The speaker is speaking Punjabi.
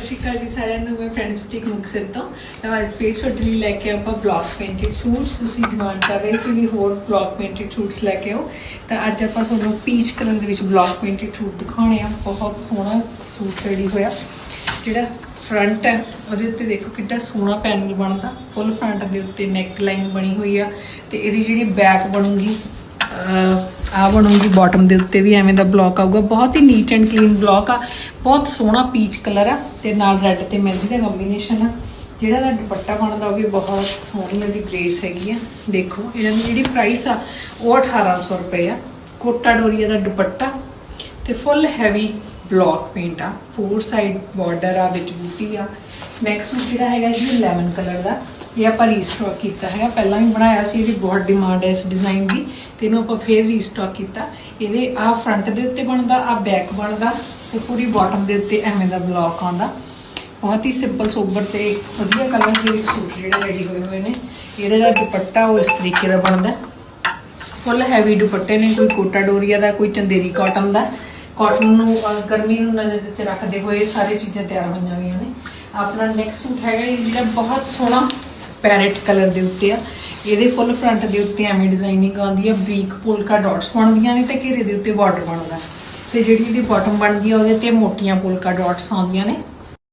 ਸਤਿ ਸ਼੍ਰੀ ਅਕਾਲ ਜੀ ਸਾਰਿਆਂ ਨੂੰ, ਮੈਂ ਫਰੈਂਡਸ ਬੁਟੀਕ ਮੁਕਤਸਰ ਤੋਂ। ਮੈਂ ਅੱਜ ਫੇਰ ਤੁਹਾਡੇ ਲਈ ਲੈ ਕੇ ਆਪਾਂ ਬਲੌਕ ਪੇਂਟਡ ਸੂਟਸ ਤੁਸੀਂ ਡਿਮਾਂਡ ਕਰ ਰਹੇ ਸੀ ਵੀ ਹੋਰ ਬਲੌਕ ਪੇਂਟਡ ਸੂਟਸ ਲੈ ਕੇ ਆਓ। ਤਾਂ ਅੱਜ ਆਪਾਂ ਤੁਹਾਨੂੰ ਪੀਚ ਕਰਨ ਦੇ ਵਿੱਚ ਬਲੌਕ ਪੇਂਟਡ ਸੂਟ ਦਿਖਾਉਣੇ ਆ। ਬਹੁਤ ਸੋਹਣਾ ਸੂਟ ਰੈਡੀ ਹੋਇਆ। ਜਿਹੜਾ ਫਰੰਟ ਹੈ, ਉਹਦੇ ਉੱਤੇ ਦੇਖੋ ਕਿੰਨਾ ਸੋਹਣਾ ਪੈਨਲ ਬਣਦਾ। ਫੁੱਲ ਫਰੰਟ ਦੇ ਉੱਤੇ ਨੈਕ ਲਾਈਨ ਬਣੀ ਹੋਈ ਆ। ਤੇ ਇਹਦੀ ਜਿਹੜੀ ਬੈਕ ਬਣੂਗੀ ਆ ਬਣੂਗੀ ਬਾਟਮ ਦੇ ਉੱਤੇ ਵੀ ਐਵੇਂ ਦਾ ਬਲੌਕ ਆਊਗਾ। ਬਹੁਤ ਹੀ ਨੀਟ ਐਂਡ ਕਲੀਨ ਬਲੌਕ ਆ। ਬਹੁਤ ਸੋਹਣਾ ਪੀਚ ਕਲਰ ਆ ਤੇ ਨਾਲ ਰੈੱਡ ਤੇ ਮਹਿੰਦੀ ਦਾ ਕੰਬੀਨੇਸ਼ਨ ਆ। ਜਿਹੜਾ ਦਾ ਦੁਪੱਟਾ ਬਣਦਾ ਉਹ ਵੀ ਬਹੁਤ ਸੋਹਣੀ ਉਹਦੀ ਗ੍ਰੇਸ ਹੈਗੀ ਆ। ਦੇਖੋ, ਇਹਨਾਂ ਦੀ ਜਿਹੜੀ ਪ੍ਰਾਈਸ ਆ, ਉਹ 1800 ਰੁਪਏ ਆ। ਕੋਟਾ ਡੋਰੀਆ ਦਾ ਦੁਪੱਟਾ ਤੇ ਫੁੱਲ ਹੈਵੀ ਬਲੌਕ ਪੇਂਟ ਆ। ਫੋਰ ਸਾਈਡ ਬਾਰਡਰ ਆ ਵਿੱਚ ਬੂਟੀ ਆ। ਨੈਕਸਟ ਸੂਟ ਜਿਹੜਾ ਹੈਗਾ ਜੀ ਲੈਮਨ ਕਲਰ ਦਾ, ਇਹ ਆਪਾਂ ਰੀਸਟਾਕ ਕੀਤਾ ਹੈਗਾ। ਪਹਿਲਾਂ ਵੀ ਬਣਾਇਆ ਸੀ, ਇਹਦੀ ਬਹੁਤ ਡਿਮਾਂਡ ਹੈ ਇਸ ਡਿਜ਼ਾਈਨ ਦੀ। ਤੇ ਇਹਨੂੰ ਆਪਾਂ ਫੇਰ ਰੀਸਟਾਕ ਕੀਤਾ। ਇਹਦੇ ਆ ਫਰੰਟ ਦੇ ਉੱਤੇ ਬਣਦਾ, ਆ ਬੈਕ ਬਣਦਾ ਤੇ ਪੂਰੀ ਬਾਟਮ ਦੇ ਉੱਤੇ ਐਵੇਂ ਦਾ ਬਲੌਕ ਆਉਂਦਾ। ਬਹੁਤ ਹੀ ਸਿੰਪਲ ਸੋਬਰ ਤੇ ਵਧੀਆ ਕਲਰ ਦੇ ਵਿੱਚ ਸੂਟ ਜਿਹੜੇ ਰੈਡੀ ਹੋਏ ਹੋਏ ਨੇ। ਇਹਦਾ ਜਿਹੜਾ ਦੁਪੱਟਾ, ਉਹ ਇਸ ਤਰੀਕੇ ਦਾ ਬਣਦਾ। ਫੁੱਲ ਹੈਵੀ ਦੁਪੱਟੇ ਨੇ, ਕੋਈ ਕੋਟਾ ਡੋਰੀਆ ਦਾ, ਕੋਈ ਚੰਦੇਰੀ ਕਾਟਨ ਦਾ। ਕਾਟਨ ਨੂੰ ਅਹ, ਗਰਮੀ ਨੂੰ ਨਜ਼ਰ ਵਿੱਚ ਰੱਖਦੇ ਹੋਏ ਸਾਰੇ ਚੀਜ਼ਾਂ ਤਿਆਰ ਹੋਈਆਂ ਹੋਈਆਂ ਨੇ। ਆਪਣਾ ਨੈਕਸਟ ਸੂਟ ਹੈਗਾ ਇਹ ਜਿਹੜਾ ਬਹੁਤ ਸੋਹਣਾ ਪੈਰਟ ਕਲਰ ਦੇ ਉੱਤੇ ਆ। ਇਹਦੇ ਫੁੱਲ ਫਰੰਟ ਦੇ ਉੱਤੇ ਐਵੇਂ ਡਿਜ਼ਾਈਨਿੰਗ ਆਉਂਦੀ ਆ ਬਰੀਕ ਪੋਲਕਾ ਡਾਟਸ ਬਣਦੀਆਂ ਨੇ ਤੇ ਘੇਰੇ ਦੇ ਉੱਤੇ ਬਾਰਡਰ ਬਣਦਾ। ਤੇ ਜਿਹੜੀ ਇਹਦੀ ਬਾਟਮ ਬਣਦੀ ਆ ਉਹਦੇ ਤੇ ਮੋਟੀਆਂ ਪੋਲਕਾ ਡਾਟਸ ਆਉਂਦੀਆਂ ਨੇ।